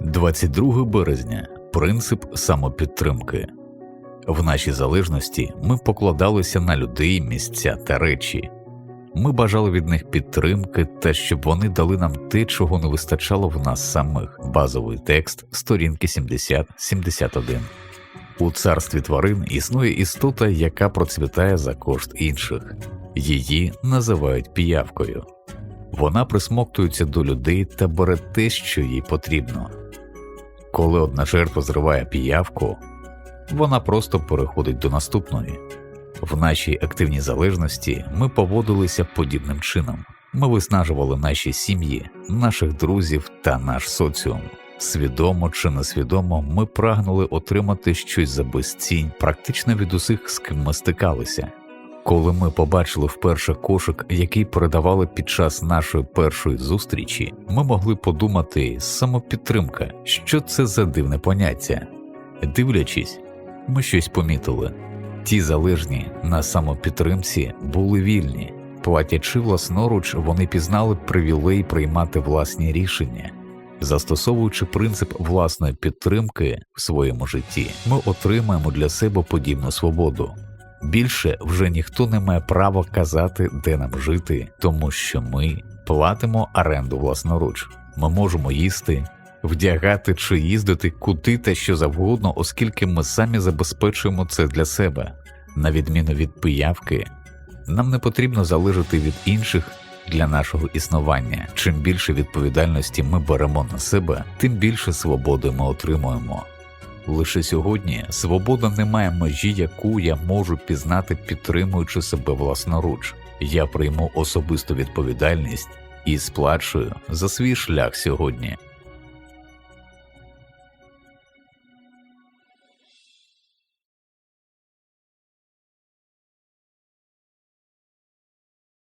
22 березня принцип самопідтримки. В нашій залежності ми покладалися на людей, місця та речі. Ми бажали від них підтримки та щоб вони дали нам те, чого не вистачало в нас самих. Базовий текст сторінки 70-71. У царстві тварин існує істота, яка процвітає за кошт інших. Її називають піявкою. Вона присмоктується до людей та бере те, що їй потрібно. Коли одна жертва зриває піявку, вона просто переходить до наступної. В нашій активній залежності ми поводилися подібним чином. Ми виснажували наші сім'ї, наших друзів та наш соціум. Свідомо чи несвідомо ми прагнули отримати щось за безцінь практично від усіх, з ким ми стикалися. Коли ми побачили вперше кошик, який передавали під час нашої першої зустрічі, ми могли подумати самопідтримка, що це за дивне поняття. Дивлячись, ми щось помітили. Ті залежні на самопідтримці були вільні, платячи власноруч, вони пізнали привілей приймати власні рішення. Застосовуючи принцип власної підтримки в своєму житті, ми отримаємо для себе подібну свободу. Більше вже ніхто не має права казати, де нам жити, тому що ми платимо оренду власноруч. Ми можемо їсти, вдягати чи їздити куди та що завгодно, оскільки ми самі забезпечуємо це для себе. На відміну від пиявки, нам не потрібно залежати від інших для нашого існування. Чим більше відповідальності ми беремо на себе, тим більше свободи ми отримуємо. Лише сьогодні свобода не має межі, яку я можу пізнати, підтримуючи себе власноруч. Я прийму особисту відповідальність і сплачую за свій шлях сьогодні.